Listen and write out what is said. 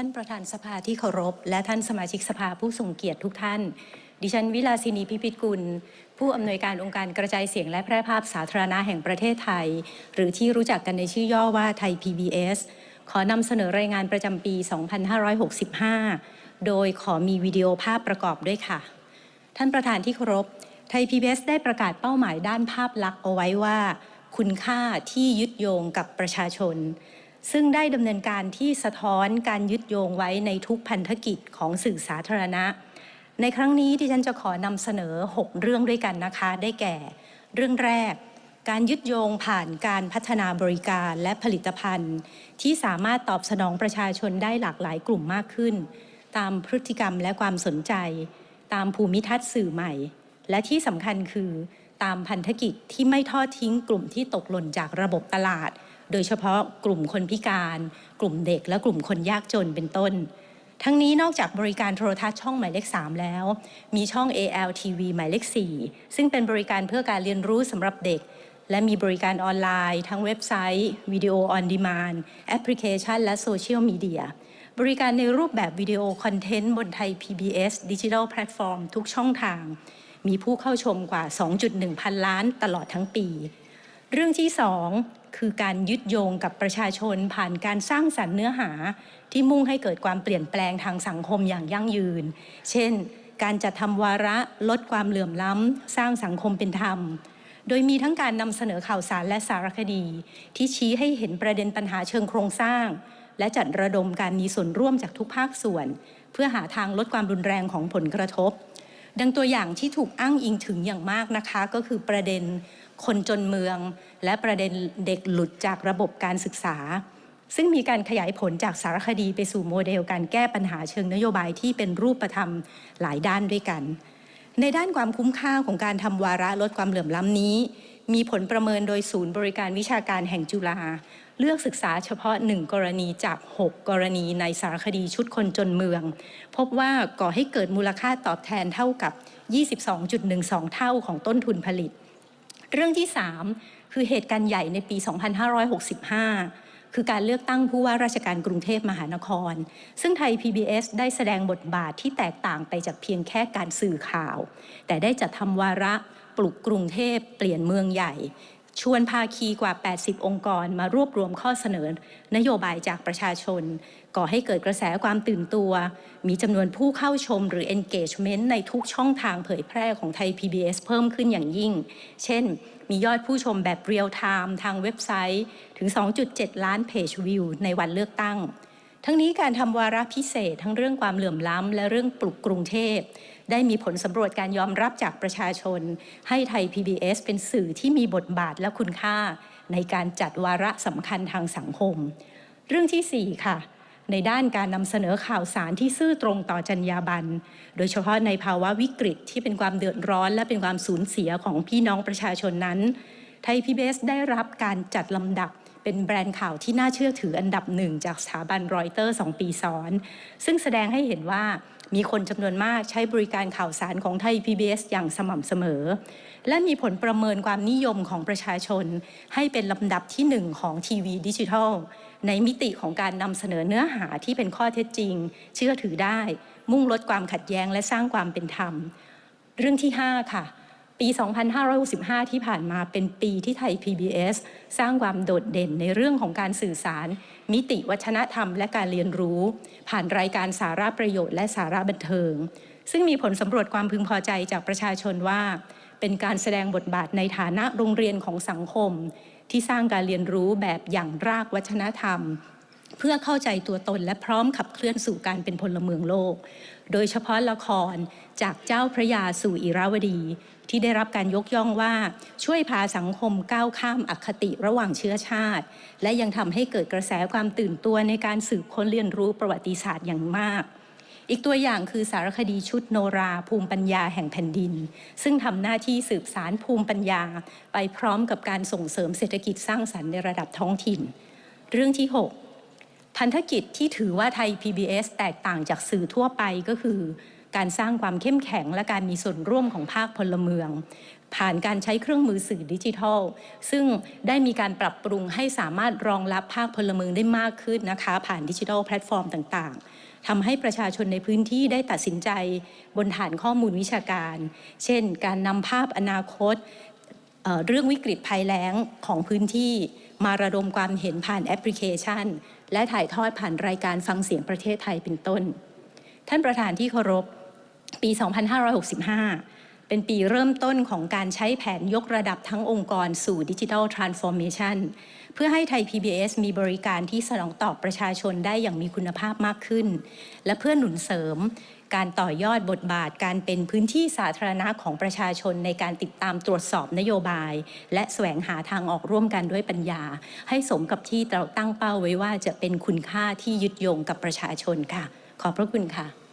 ท่านประธานสภาที่เคารพ และท่านสมาชิกสภาผู้ทรงเกียรติทุกท่าน ดิฉันวิลาสินีพิพิธกุล ผู้อำนวยการองค์การกระจายเสียงและแพร่ภาพสาธารณะแห่งประเทศไทย หรือที่รู้จักกันในชื่อย่อว่าไทย PBS ขอนำเสนอรายงานประจำปี 2565 โดยขอมีวิดีโอภาพประกอบด้วยค่ะ ท่านประธานที่เคารพ ไทย PBS ได้ประกาศเป้าหมายด้านภาพลักษณ์เอาไว้ว่า คุณค่าที่ยึดโยงกับประชาชน ซึ่งได้ดำเนินการที่สะท้อนการยึดโยงไว้ในทุกพันธกิจของสื่อสาธารณะ ในครั้งนี้ที่ฉันจะขอนำเสนอ 6 เรื่องด้วยกันนะคะ ได้แก่ เรื่องแรก การยึดโยงผ่านการพัฒนาบริการและผลิตภัณฑ์ ที่สามารถตอบสนองประชาชนได้หลากหลายกลุ่มมากขึ้น ตามพฤติกรรมและความสนใจ ตามภูมิทัศน์สื่อใหม่ และที่สำคัญคือตามพันธกิจที่ไม่ทอดทิ้งกลุ่มที่ตกหล่นจากระบบตลาด โดยเฉพาะกลุ่มคนพิการ กลุ่มเด็กและกลุ่มคนยากจนเป็นต้น ทั้งนี้นอกจากบริการโทรทัศน์ช่องหมายเลข 3 แล้ว มีช่อง ALTV หมายเลข 4 ซึ่งเป็นบริการเพื่อการเรียนรู้สำหรับเด็ก และมีบริการออนไลน์ ทั้งเว็บไซต์วิดีโอออนดีมานแอปพลิเคชัน และโซเชียลมีเดียบริการในรูปแบบวิดีโอคอนเทนต์บนไทย PBS ดิจิทัลแพลตฟอร์มทุกช่องทาง มีผู้เข้าชมกว่า 2.1 พันล้านตลอดทั้งปี เรื่องที่ 2 คือการยึดโยงกับประชาชนผ่านการสร้างสรรค์เนื้อหาที่มุ่งให้เกิดความเปลี่ยนแปลงทางสังคมอย่างยั่งยืน เช่น การจัดทำวาระลดความเหลื่อมล้ำ สร้างสังคมเป็นธรรม โดยมีทั้งการนำเสนอข่าวสารและสารคดี ที่ชี้ให้เห็นประเด็นปัญหาเชิงโครงสร้าง และจัดระดมการมีส่วนร่วมจากทุกภาคส่วน เพื่อหาทางลดความรุนแรงของผลกระทบ ดังตัวอย่างที่ถูกอ้างอิงถึงอย่างมากนะคะ ก็คือประเด็น คนจนเมือง และประเด็นเด็กหลุดจากระบบการศึกษา ซึ่งมีการขยายผลจากสารคดีไปสู่โมเดลการแก้ปัญหาเชิงนโยบายที่เป็นรูปธรรมหลายด้านด้วยกัน ในด้านความคุ้มค่าของการทำวาระลดความเหลื่อมล้ำนี้ มีผลประเมินโดยศูนย์บริการวิชาการแห่งจุฬาเลือกศึกษาเฉพาะหนึ่งกรณีจาก 6 กรณีในสารคดีชุดคนจนเมือง พบว่าก่อให้เกิดมูลค่าตอบแทนเท่ากับ 22.12 เท่าของต้นทุนผลิต เรื่องที่ 3 คือเหตุการณ์ใหญ่ในปี 2565 คือการเลือกตั้งผู้ว่าราชการกรุงเทพมหานคร ซึ่งไทย PBS ได้แสดงบทบาทที่แตกต่างไปจากเพียงแค่การสื่อข่าว แต่ได้จัดทำวาระปลุกกรุงเทพเปลี่ยนเมืองใหญ่ ชวนภาคีกว่า 80 องค์กรมารวบรวมข้อเสนอนโยบายจากประชาชน ก่อให้เกิดกระแสความตื่นตัว มีจำนวนผู้เข้าชมหรือ engagement ในทุกช่องทางเผยแพร่ของไทย PBS เพิ่มขึ้นอย่างยิ่ง เช่น มียอดผู้ชมแบบเรียลไทม์ทางเว็บไซต์ถึง 2.7 ล้านเพจวิวในวันเลือกตั้ง ทั้งนี้การทำวาระพิเศษทั้งเรื่องความเหลื่อมล้ำและเรื่องปลุกกรุงเทพ ได้มีผลสำรวจการยอมรับจากประชาชน ให้ไทย PBS เป็นสื่อที่มีบทบาทและคุณค่า ในการจัดวาระสำคัญทางสังคม เรื่องที่ 4 ค่ะในด้านการนำเสนอข่าวสารที่ซื่อตรงต่อจรรยาบรรณ โดยเฉพาะในภาวะวิกฤตที่เป็นความเดือดร้อน และเป็นความสูญเสียของพี่น้องประชาชนนั้น ไทย PBS ได้รับการจัดลำดับ เป็นแบรนด์ข่าวที่น่าเชื่อถืออันดับหนึ่งจากสถาบันรอยเตอร์สองปีซ้อน ซึ่งแสดงให้เห็นว่ามีคนจำนวนมากใช้บริการข่าวสารของไทย PBS อย่างสม่ำเสมอ และมีผลประเมินความนิยมของประชาชน ให้เป็นลำดับที่หนึ่งของทีวีดิจิทัล ในมิติของการนำเสนอเนื้อหาที่เป็นข้อเท็จจริง เชื่อถือได้ มุ่งลดความขัดแย้งและสร้างความเป็นธรรม เรื่องที่ 5 ค่ะ ปี 2565 ที่ผ่านมาเป็นปีที่ไทย PBS สร้างความโดดเด่นในเรื่องของการสื่อสาร มิติวัฒนธรรมและการเรียนรู้ ผ่านรายการสาระประโยชน์และสาระบันเทิง ซึ่งมีผลสำรวจความพึงพอใจจากประชาชนว่า เป็นการแสดงบทบาทในฐานะโรงเรียนของสังคม ที่สร้างการเรียนรู้แบบอย่างรากวัฒนธรรม เพื่อเข้าใจตัวตนและพร้อมขับเคลื่อนสู่การเป็นพลเมืองโลก โดยเฉพาะละครจากเจ้าพระยาสู่อิราวดี ที่ได้รับการยกย่องว่าช่วยพาสังคมก้าวข้ามอคติระหว่างเชื้อชาติ และยังทำให้เกิดกระแสความตื่นตัวในการสืบค้นเรียนรู้ประวัติศาสตร์อย่างมากอีกตัวอย่างคือสารคดีชุดโนราภูมิปัญญาแห่งแผ่นดิน ซึ่งทำหน้าที่สืบสารภูมิปัญญา ไปพร้อมกับการส่งเสริมเศรษฐกิจสร้างสรรค์ในระดับท้องถิ่น เรื่องที่ 6 พันธกิจที่ถือว่าไทย PBS แตกต่างจากสื่อทั่วไปก็คือ การสร้างความเข้มแข็งและการมีส่วนร่วมของภาคพลเมือง ผ่านการใช้เครื่องมือสื่อดิจิทัล ซึ่งได้มีการปรับปรุงให้สามารถรองรับภาคพลเมืองได้มากขึ้นนะคะ ผ่านดิจิทัลแพลตฟอร์มต่างๆทำให้ประชาชนในพื้นที่ได้ตัดสินใจบนฐานข้อมูลวิชาการ เช่น การนำภาพอนาคตเเรื่องวิกฤตภัยแล้งของพื้นที่ มาระดมความเห็นผ่านแอปพลิเคชัน และถ่ายทอดผ่านรายการฟังเสียงประเทศไทยเป็นต้น ท่านประธานที่เคารพ ปี 2565 เป็นปีเริ่มต้นของการใช้แผนยกระดับทั้งองค์กรสู่ดิจิทัลทรานส์ฟอร์เมชันเพื่อให้ไทย PBS มีบริการที่สนองตอบประชาชนได้อย่างมีคุณภาพมากขึ้น และเพื่อหนุนเสริม การต่อยอดบทบาทการเป็นพื้นที่สาธารณะของประชาชนในการติดตามตรวจสอบนโยบาย และแสวงหาทางออกร่วมกันด้วยปัญญา ให้สมกับที่เราตั้งเป้าไว้ว่าจะเป็นคุณค่าที่ยึดโยงกับประชาชนค่ะ ขอบพระคุณค่ะ